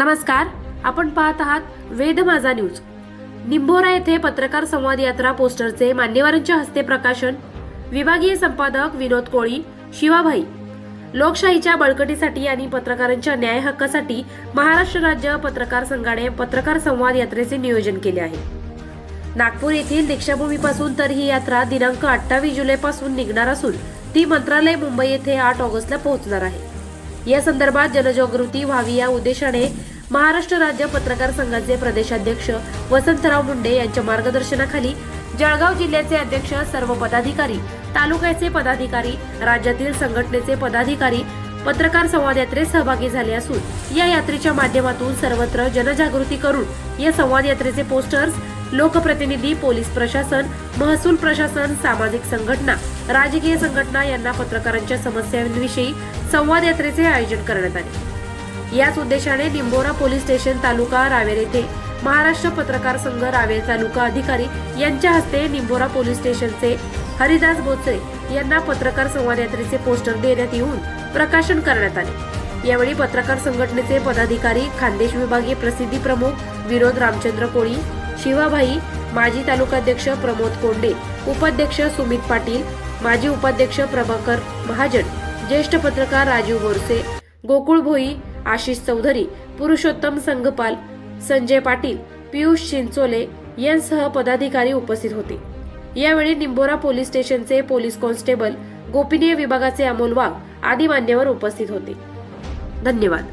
नमस्कार आपण पाहत आहात वेद माझा न्यूज. निंभोरा येथे पत्रकार संवाद यात्रा पोस्टरचे मान्यवरांच्या हस्ते प्रकाशन. विभागीय संपादक विनोद कोळी शिवाभाई. लोकशाहीच्या बळकटीसाठी आणि पत्रकारांच्या न्याय हक्कासाठी महाराष्ट्र राज्य पत्रकार संघाने पत्रकार संवाद यात्रेचे नियोजन केले आहे. नागपूर येथील दीक्षाभूमीपासून तर ही यात्रा दिनांक अठ्ठावीस जुलैपासून निघणार असून ती मंत्रालय मुंबई येथे आठ ऑगस्टला पोहोचणार आहे. या संदर्भात जनजागृती व्हावी या उद्देशाने महाराष्ट्र राज्य पत्रकार संघाचे प्रदेशाध्यक्ष वसंतराव मुंडे यांच्या मार्गदर्शनाखाली जळगाव जिल्ह्याचे अध्यक्ष सर्व पदाधिकारी तालुक्याचे पदाधिकारी राज्यातील संघटनेचे पदाधिकारी पत्रकार संवाद यात्रेत सहभागी झाले असून या यात्रेच्या माध्यमातून सर्वत्र जनजागृती करून या संवाद यात्रेचे पोस्टर्स लोकप्रतिनिधी पोलीस प्रशासन महसूल प्रशासन सामाजिक संघटना राजकीय संघटना यांना पत्रकारांच्या समस्यांविषयी संवाद यात्रेचे आयोजन करण्यात आले. याच उद्देशाने निंबोरा पोलीस स्टेशन तालुका रावेर येथे महाराष्ट्र पत्रकार संघ रावेर तालुका अधिकारी यांच्या हस्ते निंबोरा पोलीस स्टेशनचे हरिदास बोचरे यांना पत्रकार संवाद यात्रेचे पोस्टर देण्यात येऊन प्रकाशन करण्यात आले. यावेळी पत्रकार संघटनेचे पदाधिकारी खानदेश विभागीय प्रसिद्धी प्रमुख विनोद रामचंद्र कोळी शिवाभाई माजी तालुकाध्यक्ष प्रमोद कोंडे उपाध्यक्ष सुमित पाटील माजी उपाध्यक्ष प्रभाकर महाजन ज्येष्ठ पत्रकार राजीव बोरसे गोकुळ भोई आशिष चौधरी पुरुषोत्तम संघपाल संजय पाटील पियुष चिंचोले यांसह पदाधिकारी उपस्थित होते. यावेळी निंबोरा पोलीस स्टेशनचे पोलीस कॉन्स्टेबल गोपनीय विभागाचे अमोल वाघ आदी मान्यवर उपस्थित होते. धन्यवाद.